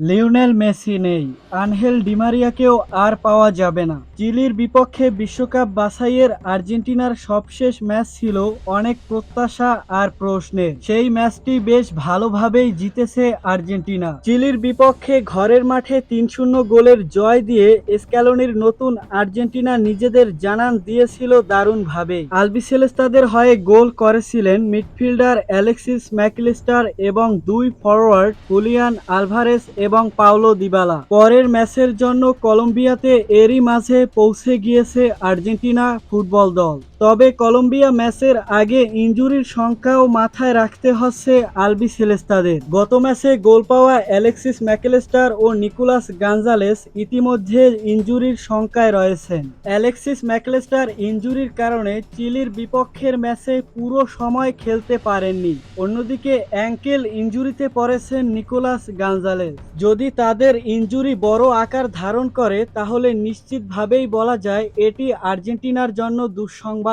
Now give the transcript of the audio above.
Lionel Messi নেই। Angel ডিমারিয়াকেও আর পাওয়া যাবে না। চিলির বিপক্ষে বিশ্বকাপ বাছাইয়ের আর্জেন্টিনার সবশেষ ম্যাচ ছিল অনেক প্রত্যাশা আর প্রশ্নের। সেই ম্যাচটি বেশ ভালোভাবেই জিতেছে আর্জেন্টিনা। চিলির বিপক্ষে ঘরের মাঠে তিন শূন্য গোলের জয় দিয়ে স্ক্যালোনির নতুন আর্জেন্টিনা নিজেদের জানান দিয়েছিল দারুণভাবে। আলবিসেলেস্তাদের হয়ে গোল করেছিলেন মিডফিল্ডার অ্যালেক্সিস ম্যাকলিস্টার এবং দুই ফরওয়ার্ড হুলিয়ান আলভারেস এবং পাওলো দিবালা। পরের ম্যাচের জন্য কলম্বিয়াতে এরই মাঝে পৌঁছে গিয়েছে আর্জেন্টিনা ফুটবল দল। তবে কলম্বিয়া ম্যাচের আগে ইনজুরির সংখ্যাও মাথায় রাখতে হচ্ছে আলবি সেলেস্তাদের। গত ম্যাচে গোল পাওয়া অ্যালেক্সিস ম্যাকেলেস্টার ও নিকোলাস গাঞ্জালেস ইতিমধ্যে ইনজুরির সংখ্যায় রয়েছেন। অ্যালেক্সিস ম্যাকেলেস্টার ইনজুরির কারণে চিলির বিপক্ষের ম্যাচে পুরো সময় খেলতে পারেননি। অন্যদিকে অ্যাঙ্কেল ইনজুরিতে পড়েছেন নিকোলাস গাঞ্জালেস যদি তাদের ইনজুরি বড় আকার ধারণ করে, তাহলে নিশ্চিতভাবেই বলা যায় এটি আর্জেন্টিনার জন্য দুঃসংবাদ।